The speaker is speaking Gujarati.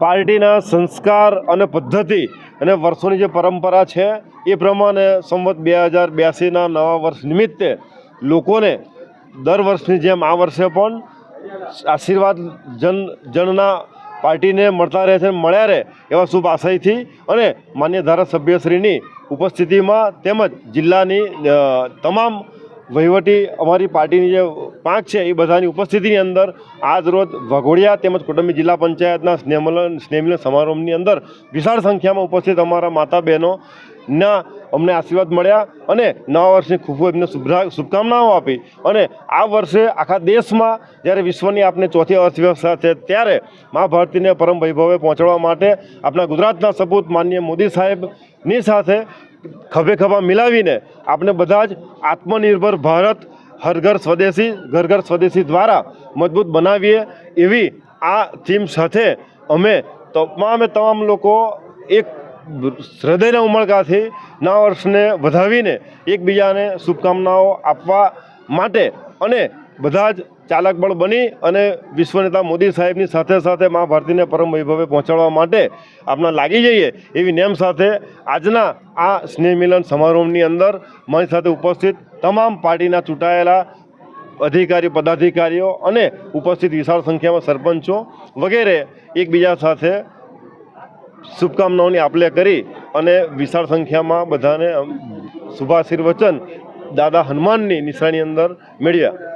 પાર્ટીના સંસ્કાર અને પદ્ધતિ અને વર્ષોની જે પરંપરા છે, એ પ્રમાણે સંવત બે હજાર બ્યાસીના નવા વર્ષ નિમિત્તે લોકોને દર વર્ષની જેમ આ વર્ષે પણ આશીર્વાદ જન, જનના પાર્ટીને મળતા રહે છે મળ્યા રહે એવા શુભ આશયથી અને માન્ય ધારાસભ્યશ્રીની ઉપસ્થિતિમાં તેમજ જિલ્લાની તમામ વહીવટી અમારી પાર્ટીની જે પાંખ છે એ બધાની ઉપસ્થિતિની અંદર આજ રોજ વઘોડિયા તેમજ કુટુંબી જિલ્લા પંચાયતના સ્નેહમિલન સ્નેહમિલન સમારોહની અંદર વિશાળ સંખ્યામાં ઉપસ્થિત અમારા માતા બહેનો ના અમને આશીર્વાદ મળ્યા અને નવા વર્ષની ખૂબ ખૂબ એમને શુભકામનાઓ આપી. અને આ વર્ષે આખા દેશમાં જ્યારે વિશ્વની આપણે ચોથી અર્થવ્યવસ્થા છે ત્યારે મા ભારતીને પરમ વૈભવે પહોંચાડવા માટે આપણા ગુજરાતના સપૂત માનનીય મોદી સાહેબની સાથે ખભે ખભા મિલાવીને આપણે બધા જ આત્મનિર્ભર ભારત હર ઘર સ્વદેશી ઘર ઘર સ્વદેશી દ્વારા મજબૂત બનાવીએ એવી આ થીમ સાથે અમે તમામે તમામ લોકો એક હૃદયના ઉમળકાથી નવા વર્ષને વધાવીને એકબીજાને શુભકામનાઓ આપવા માટે અને બધા જ ચાલક બળ બની અને વિશ્વ નેતા મોદી સાહેબની સાથે સાથે મા ભારતીને પરમ વૈભવે પહોંચાડવા માટે આપણા લાગી જઈએ એવી નેમ સાથે આજના આ સ્નેહ મિલન સમારોહની અંદર મારી સાથે ઉપસ્થિત તમામ પાર્ટીના ચૂંટાયેલા અધિકારી, પદાધિકારીઓ અને ઉપસ્થિત વિશાળ સંખ્યામાં સરપંચો વગેરે એકબીજા સાથે શુભકામનાઓની આપલે કરી અને વિશાળ સંખ્યામાં બધાને શુભાશીર્વચન દાદા હનુમાનની નિશાની અંદર મેળવ્યા.